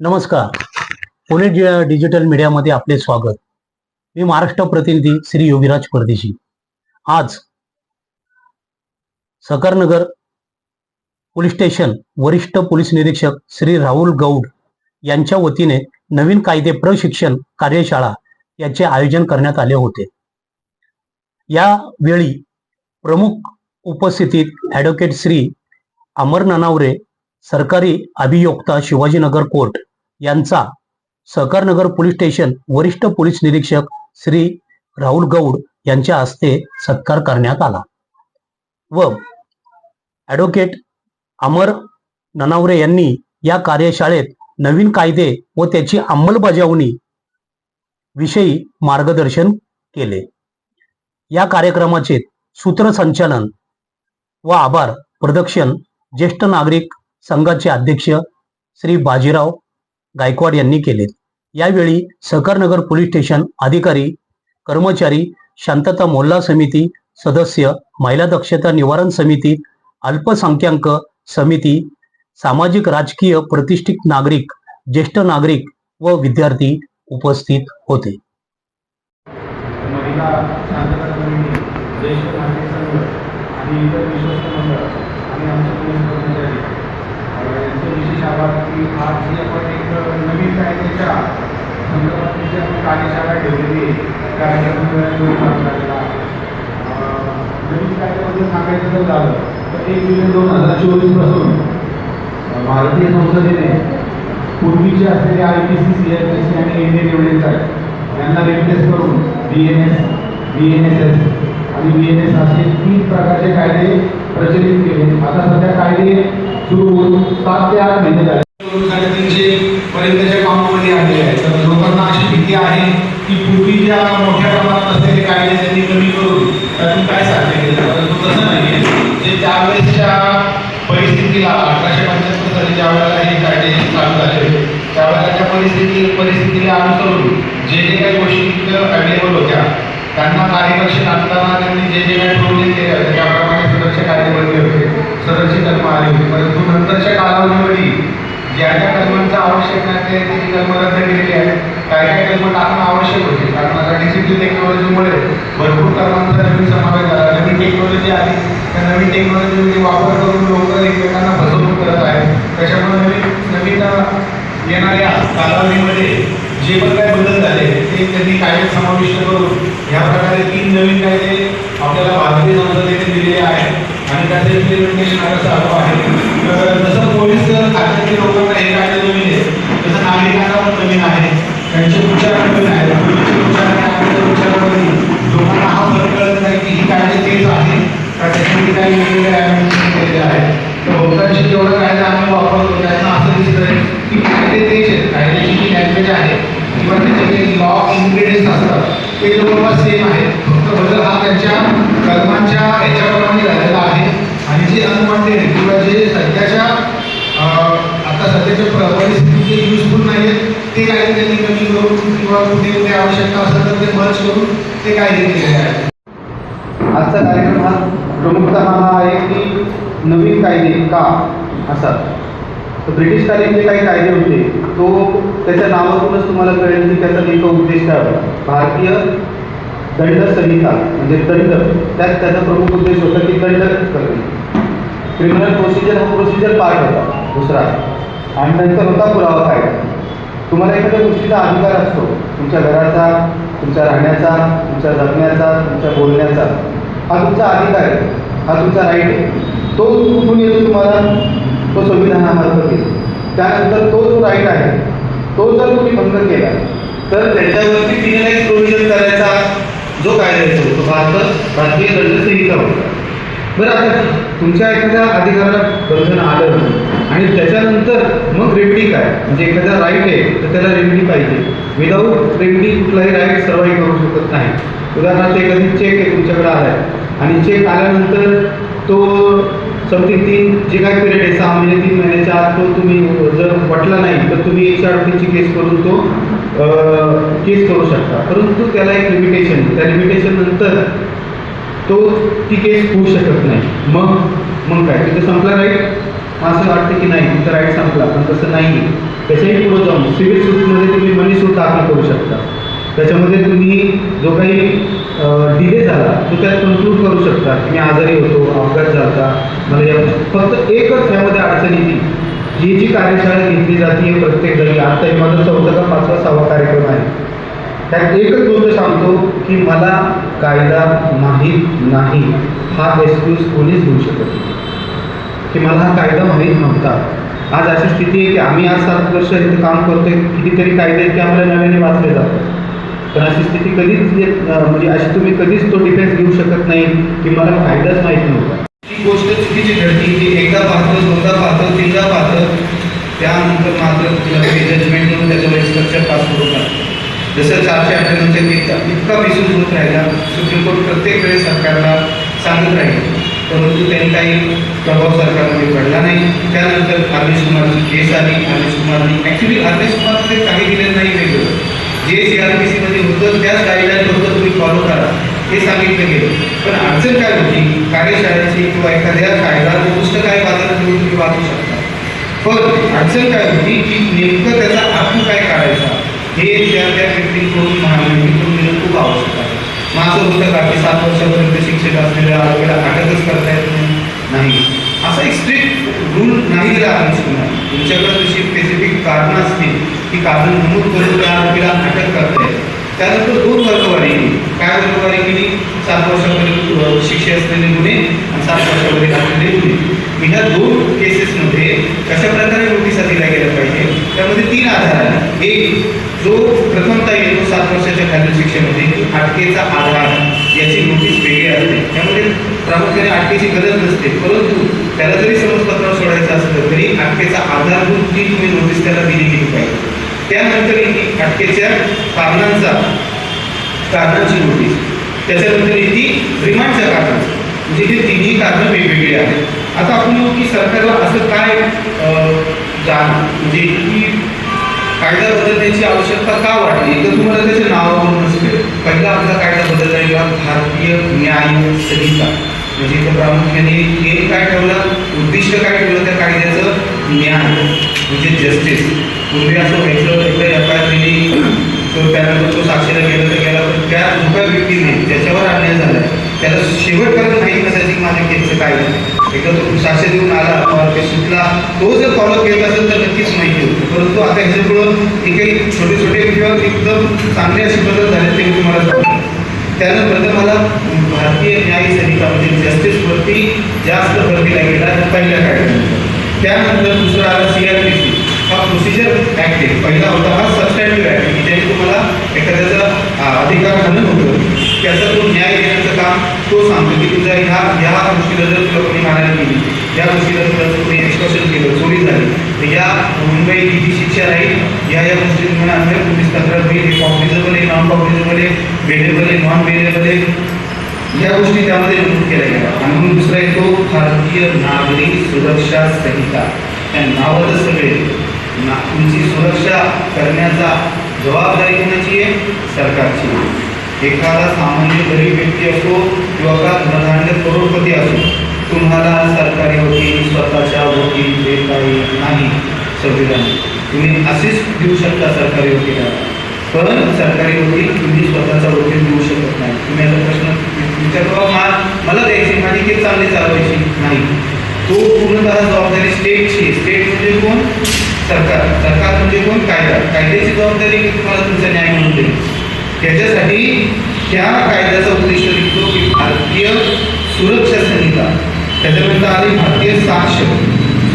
नमस्कार. पुणे डिजिटल मीडियामध्ये आपले स्वागत. मी महाराष्ट्र प्रतिनिधी श्री योगीराज परदेशी. आज सकारनगर पोलीस स्टेशन वरिष्ठ पोलीस निरीक्षक श्री राहुल गौड यांच्या वतीने नवीन कायदे प्रशिक्षण कार्यशाळा याचे आयोजन करण्यात आले होते. यावेळी प्रमुख उपस्थितीत ॲडव्होकेट श्री अमर ननावरे सरकारी अभियोक्ता शिवाजीनगर कोर्ट यांचा सहकारनगर पोलीस स्टेशन वरिष्ठ पोलीस निरीक्षक श्री राहुल गौड यांच्या हस्ते सत्कार करण्यात आला. व ॲडव्होकेट अमर ननावरे यांनी या कार्यशाळेत नवीन कायदे व त्याची अंमलबजावणी विषयी मार्गदर्शन केले. या कार्यक्रमाचे सूत्रसंचालन व आभार प्रदक्षिण ज्येष्ठ नागरिक संघाचे अध्यक्ष श्री बाजीराव गायकवाड यांनी केले. यावेळी सहकारनगर पोलीस स्टेशन अधिकारी कर्मचारी शांतता मोल्ला समिती सदस्य महिला दक्षता निवारण समिती अल्पसंख्याक समिती सामाजिक राजकीय प्रतिष्ठित नागरिक ज्येष्ठ नागरिक व विद्यार्थी उपस्थित होते. महिला शांतता समिती ज्येष्ठ नागरिक संघ आणि इतर विश्वस्त मंडळ आणि आमचे पोलीस कर्मचारी अ, यांचे विशेष आभार म्हणजे की आपण एक नवीन कायद्याच्या संदर्भात जी आपण कार्यशाळा ठेवलेली आहे त्या नवीन कायद्याबद्दल सांगायचं जर झालं तर एक जुलै दोन हजार चोवीसपासून अ, भारतीय संसदेने पूर्वीचे असलेले I P C C L P C आणि इंडियन एव्हिडन्स ॲक्ट यांना रिप्लेस करून B N S B N S S आणि बी एन एस असे तीन प्रकारचे कायदे प्रचलित केले. आता सध्या कायदे सुरू होऊन सात ते आठ महिने झाले. साडेतीनशे पर्यंतच्या कामामध्ये आलेले आहे तर लोकांना अशी भीती आहे की पूर्वी ज्या मोठ्या प्रमाणात असलेले कायदे त्यांनी कमी करून त्यातून काय साध्य केलं? परंतु तसं नाही जे त्यावेळेसच्या परिस्थितीला अठराशे पंच्याहत्तर साली ज्या वेळेला हे कायदे चालू झाले त्यावेळेला त्या परिस्थिती परिस्थितीला अनुसरून जे जे काही गोष्टी अवेलेबल होत्या त्यांना कार्यदर्शन आणताना त्यांनी जे जे काही प्रोव्हिजन ते त्याप्रमाणे सुरक्षा कायदे बनले होते सुरक्षित कलम आले होते. परंतु नंतरच्या कालावधीमध्ये ज्या ज्या कलमांचं आवश्यक नाही ते ते कलम रद्द केलेली आहेत. काय काही कलम टाकणं आवश्यक होते कारण आता डिजिटल टेक्नॉलॉजीमुळे भरपूर कलमांचा नवीन समावेश झाला. नवीन टेक्नॉलॉजी आली. त्या नवीन टेक्नॉलॉजीमध्ये वापर करून लोक एकमेकांना फसवणूक करत आहेत. त्याच्यामुळे नवीन नवीन येणाऱ्या कालावधीमध्ये जे पण काय बदल झाले ते त्यांनी कायद्यात समाविष्ट करून ह्या प्रकारे तीन नवीन कायदे आपल्याला भारतीय संसदेने दिलेले आहेत. आणि त्याचे इम्प्लिमेंटेशन आता चालू आहे. तर जसं पोलीस जे युजफुल नाही आहेत ते कायदे त्यांनी कमी करून किंवा कुठे कुठे आवश्यकता असेल तर ते मर्ज करून ते कायदे केलेले आहे. आजचा कार्यक्रम हा प्रमुखतः हा आहे की नवीन कायदे का असा. तर ब्रिटिश कालीन जे काही कायदे होते तो त्याच्या नावातूनच तुम्हाला कळेल की त्याचा नेमका उद्देश काय होता. भारतीय दंड संहिता म्हणजे दंड त्यात त्याचा प्रमुख उद्देश होता की दंड करणे. क्रिमिनल प्रोसिजर हा प्रोसिजर पार्ट होता दुसरा. आणि नंतर होता पुरावा कायदा तुम्हाला एखाद्या गोष्टीचा अधिकार असतो. तुमच्या घराचा तुमच्या राहण्याचा तुमच्या जगण्याचा तुमच्या बोलण्याचा. हा तुमचा अधिकार आहे. हा तुमचा राईट आहे. तो कुठून येतो तुम्हाला. तो संविधानामार्फत येतो. त्यानंतर तो जो राईट आहे तो जर तुम्ही भंग केला तर त्याच्यावरती पिनलाइज प्रोव्हिजन करायचा जो कायदा येतो तो. भारत भारतीय दंडसंहिता होता. बरं आता तुमच्या एखाद्या अधिकाराला बंधन आलं आणि त्याच्यानंतर मग रेमेडी काय? म्हणजे एखादा राईट आहे तर त्याला रेमेडी पाहिजे. विदाऊट रेमेडी कुठलाही राईट सर्वाईव्ह करू शकत नाही. उदाहरणार्थ एखादी चेक आहे तुमच्याकडे आला आहे आणि चेक आल्यानंतर तो समथिंग तीन जे काय पिरियड आहे सहा महिने तीन महिन्याच्या आत तो तुम्ही जर वाटला नाही तर तुम्ही एकशे अडतीसची केस करून तो केस करू शकता. परंतु त्याला एक लिमिटेशन त्या लिमिटेशन नंतर तो ती केस होऊ शकत नाही. मग मग काय? तिथे संपला राईट असं वाटतं की नाही तिथं राईट संपला पण तसं नाही त्याच्याही पुढे जाऊन सिव्हिल सूटमध्ये तुम्ही मनी सूट दाखल करू शकता. त्याच्यामध्ये तुम्ही जो काही डिले झाला तो त्यात कन्क्लूड करू शकता. की मी आजारी होतो अपघात झाला मला या फक्त एकच यामध्ये अडचण येते. ही जी कार्यशाळा घेतली जाते प्रत्येक घरी. आता हे माझा चौथा का पाचवा सहावा कार्यक्रम आहे. त्यात एकच गोष्ट सांगतो की मला कायदा माहीत नाही. हा एक्सक्यूज कोणीच घेऊ शकत नाही. की मला हा कायदा माहीत नव्हता. आज अशी स्थिती आहे की आम्ही आज सात वर्ष इथं काम करतोय कितीतरी कायदे आहेत ते आम्हाला नव्याने वाचले जातात. पण अशी स्थिती कधीच येत म्हणजे अशी तुम्ही कधीच तो डिफेन्स घेऊ शकत नाही की मला कायदाच माहीत नव्हता. ती गोष्ट चुकीची घडली की एकदा पाहतो दोनदा पाहतो तीनदा पाहतो त्यानंतर मात्र जजमेंट देऊन त्याच्यावर स्ट्रक्चर पास करू नका जसं चारशे अठ्ठ्याण्णवच्या इतका इतका मिसूज होत राहिला सुप्रीम कोर्ट प्रत्येक वेळेस सरकारला सांगत राहील परंतु त्यांनी काही प्रभाव सरकारमध्ये पडला नाही. त्यानंतर अरविंद कुमारची केस आली. अरविंद कुमारनी ॲक्च्युली अरविंद कुमारचे काही दिलेलं नाही वेगळं. जे सी आर पी सीमध्ये होतं त्याच गाईडलाईन होतं तुम्ही फॉलो करा. हे सांगितलं गेलं. पण अडचण काय होती? कार्यशाळेची किंवा एखाद्या कायदा पुस्तक काय बाजारात घेऊन तुम्ही वाचू शकता. पण अडचण काय होती की नेमकं त्याचा अर्थ काय काढायचा? हे त्या त्या व्यक्तीकडून महानगरीकडून देणं खूप आवश्यक आहे. माझं असं होतं का की सात वर्षापर्यंत शिक्षक असलेल्या आरोग्याला अटकच करता येत नाही नाही असा एक स्ट्रिक्ट रूल नाही दिला तुमच्याकडे जशी स्पेसिफिक कारणं असतील ती कारण नमूद करून त्या आरोपीला अटक करता येईल. त्यानंतर दोन वर्गवारी काय वर्गवारी केली? सात वर्षापर्यंत शिक्षे असलेले गुन्हे आणि सात वर्षापर्यंत असलेले गुन्हे. मी ह्या दोन केसेसमध्ये कशा प्रकारे नोटीसा दिल्या गेल्या पाहिजे? त्यामध्ये तीन आधार आहे एक जो प्रथमता येतो सात वर्षाच्या खालील शिक्षेमध्ये अटकेचा आधार याची नोटीस वेगळी असते. त्यामध्ये प्रामुख्याने अटकेची गरज नसते. परंतु त्याला जरी समजपत्र असलं तरी अटकेचा आधारभूत ती तुम्ही नोटीस त्याला दिली गेली पाहिजे. त्यानंतर येते अटकेच्या कारणांचा कारणांची नोटीस त्याच्यानंतर येते रिमांडच्या कारणांचं. म्हणजे हे तिन्ही कारणं वेगवेगळी आहेत. आता आपण म्हणू की सरकारला असं काय अं, जाण म्हणजे की कायदा बदलण्याची आवश्यकता का वाटली तर तुम्हाला त्याच्या नावावरूनच कळेल पहिला आपला कायदा बदलला गेला भारतीय न्याय संहिता. म्हणजे इथं प्रामुख्याने एम काय ठेवलं? उद्दिष्ट काय ठेवलं त्या कायद्याचं? न्याय. म्हणजे जस्टिस पूर्वी असं व्हायचं एकदा एफ आय आर दिली तो त्यानंतर तो साक्षीला गेला तर गेला पण त्या दुका व्यक्तीने ज्याच्यावर अन्याय झाला त्याला शेवटपर्यंत माहीत नसायची की माझ्या केसचं काय एकदा तो साक्ष देऊन आला किंवा ते सुटला. तो जर फॉलो केला असेल तर नक्कीच माहिती होतं. परंतु आता ह्याच्याकडून हे काही छोटे छोटे किंवा एकदम चांगले असे बदल झाले ते मला तुम्हाला सांगतो. त्यानंतर मला भारतीय न्याय संहिता म्हणजे जस्टिसवरती जास्त भर दिला गेला पहिल्या कायद्यानंतर त्यानंतर दुसरा आला सी आर पी सी हा प्रोसिजर ॲक्ट आहे. पहिला होता हा सबस्टँडिव्ह ॲक्ट की ज्याने तुम्हाला एखाद्याचा अधिकार हनन होतो त्याचा तो न्याय देण्याचं काम तो सांगतो की तुझ्या ह्या ह्या गोष्टीला जर तुला कोणी मारायला गेली या गोष्टीला तुला जर कोणी एक्सकर्शन केलं चोरी झाली तर या मुंबई ही जी शिक्षा राहील? या या गोष्टी तुम्हाला अंदर पोलीस तक्रार होईल. हे कॉग्निझेबल आहे नॉन कॉग्निझेबल आहे वेलेबल आहे नॉन वेलेबल आहे. या गोष्टी त्यामध्ये नमूद केल्या गेल्या. आणि म्हणून दुसरा येतो भारतीय नागरी सुरक्षा संहिता. त्या नावातच सगळे ना तुमची सुरक्षा करण्याचा जबाबदारी कोणाची आहे? सरकारची. एखादा सामान्य गरीब व्यक्ती असो किंवा का धनधान्य करोडपती असो तुम्हाला सरकारी वकील स्वतःच्या वकील जे काही नाही संविधान. तुम्ही असेच देऊ शकता सरकारी वकिलाला. पण सरकारी वकील तुम्ही स्वतःचा वकील देऊ शकत नाही तुम्ही आता प्रश्न विचारतो "बाबा, मा- मला द्यायची माझी केस चांगली चालवायची नाही तो पूर्णतः जबाबदारी स्टेटची स्टेट म्हणजे कोण सरकार सरकार म्हणजे कोण कायदा कायद्याची जबाबदारी की तुम्हाला तुमचा न्याय म्हणून देईल? त्याच्यासाठी त्या कायद्याचा उद्देश निघतो की भारतीय सुरक्षा संहिता त्याच्यानंतर आली भारतीय साक्ष.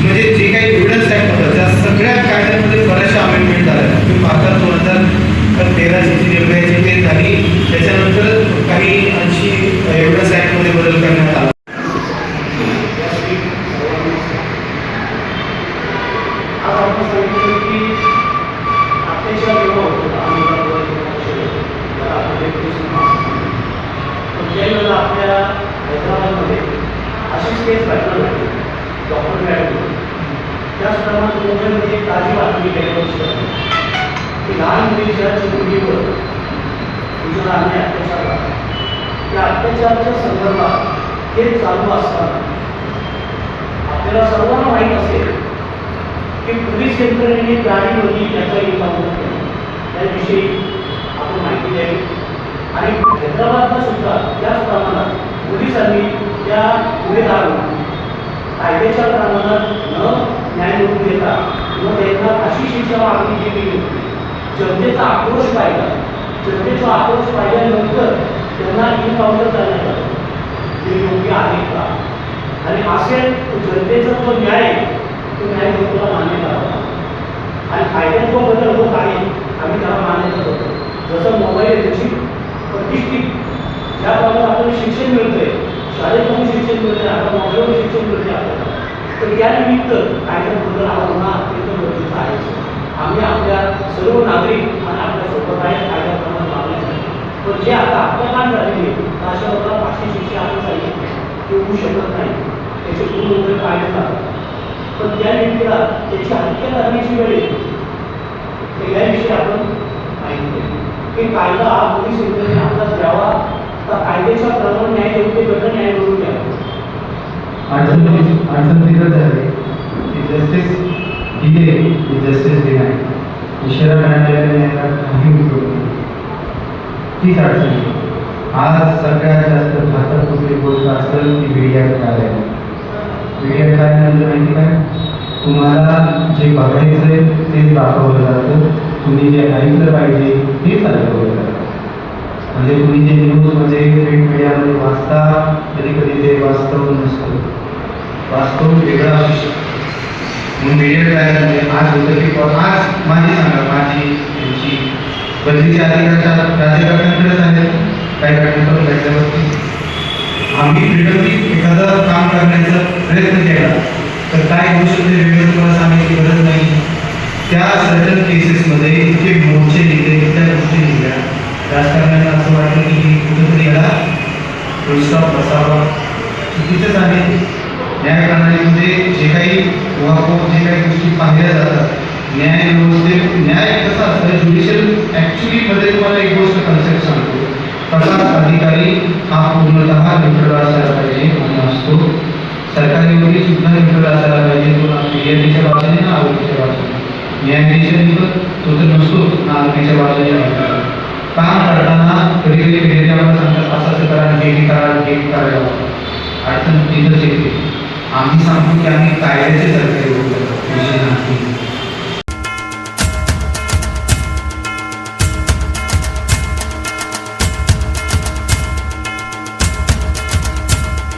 म्हणजे जे काही एव्हिडन्स आहे होतं त्या सगळ्या कायद्यांमध्ये बऱ्याचशा अमेंडमेंट झाल्या तुम्ही पाहता दोन हजार तेराची जी निर्णयाची ते झाली त्याच्यानंतर काही अंशी एव्हिडन्स ॲक्टमध्ये बदल करण्यात आला आज आपण सांगितलं की अत्याचार जेव्हा होतो आम्ही बरोबर तर आपण एक दिवस पण ज्यावेळेला आपल्या हैदराबादमध्ये अशीच केस घटना झाली डॉक्टर मॅडम त्याचप्रमाणे एक ताजी बातमी की लहान मुलीच्या मुलीवर तिचा अत्याचार त्या अत्याचाराच्या संदर्भात हे चालू असताना आपल्याला सर्वांना माहीत असेल की पोलीस यंत्रणेने गाडीमध्ये त्याचा इन्काउंटर त्याविषयी आपण माहिती द्यावी. आणि हैदराबादला सुद्धा त्याच प्रमाणात पोलिसांनी त्या गुन्हेगारांना कायद्याच्या प्रमाणात न न्याय मिळवून देता त्यांना अशी शिक्षा मागणी जी केली होती जनतेचा आक्रोश पाहिला जनतेचा आक्रोश पाहिल्यानंतर त्यांना इन्काउंटर करण्यात आलं ते योग्य आहे का आणि असे जनतेचा जो न्याय आहे, तो न्याय जनतेला मान्य करावा आणि कायद्यात जो बदल होत आहे आम्ही त्याला मान्यता करतो जसं मोबाईल त्याची प्रतिष्ठित ज्याप्रमाणे आपल्याला शिक्षण मिळतंय शाळेतून शिक्षण मिळते आता मोबाईलवर शिक्षण मिळते आपल्याला. तर यानिमित्त कायद्यात बदल हा होणं अत्यंत गरजेचं आहे. आम्ही आपल्या सर्व नागरिक आणि आपल्यासोबत आहे कायद्याप्रमाणे वागण्यासाठी पण जे आता अपमान झालेले अशा लोकांना फाशी शिक्षा आपण सांगितली ते होऊ शकत नाही. त्याचे गुण वगैरे काढले जातात पण त्या व्यक्तीला त्याची हत्या करण्याची वेळ येते. तर याविषयी आपण माहिती हे कायदा हा पोलीस यंत्रणेने आपला द्यावा. तर कायद्याच्या प्रमाण न्याय योग्य गट न्याय म्हणून द्यावा अडचण अडचण तिथं झाली. की जस्टिस दिले. की जस्टिस दिलाय उशिरा मिळालेल्या न्यायाला काही उपयोग नाही. तीच अडचण आज सगळ्यात जास्त घातक कुठली गोष्ट असेल ती मीडिया कार्य मीडिया कार्य म्हणजे माहिती काय? तुम्हाला जे बघायचं आहे तेच दाखवलं जातं. तुम्ही जे ऐकलं पाहिजे तेच ऐकवलं जातं. म्हणजे तुम्ही जे न्यूजमध्ये प्रिंट मीडियामध्ये वाचता कधी कधी ते वास्तव नसतो. वास्तव वेगळा असू शकतो. म्हणून मीडिया काय म्हणजे आज होतं की आज माझी सांगा माझी त्यांची. बदलीच्या अधिकारच्या राज्यकर्त्यांकडेच आहेत काही घटनेकडून घटल्यावरती आम्ही फ्रीडमली एखादं काम करण्याचा प्रयत्न केला. तर काय होऊ शकते वेगळं तुम्हाला सांगायची गरज नाही. त्या सर्टन केसेसमध्ये इतके मोर्चे निघले इतक्या गोष्टी निघल्या. राजकारण्यांना असं वाटलं आहे न्यायप्रणालीमध्ये जे काही उहापोह जे न्याय न्याय अधिकारी हा पूर्णतः सरकारी वकील सुद्धा न्यूट्रल असायला पाहिजे तो ना फिर्यादीच्या बाजूने न्यायाधीश तो तर नसतोच ना. काम करताना कधी कधी फिर्यादी सांगतात असं असं करा हे करा हे हे करायला अडचण तिथंच येते. आम्ही सांगतो की आम्ही कायद्याचे सरकारी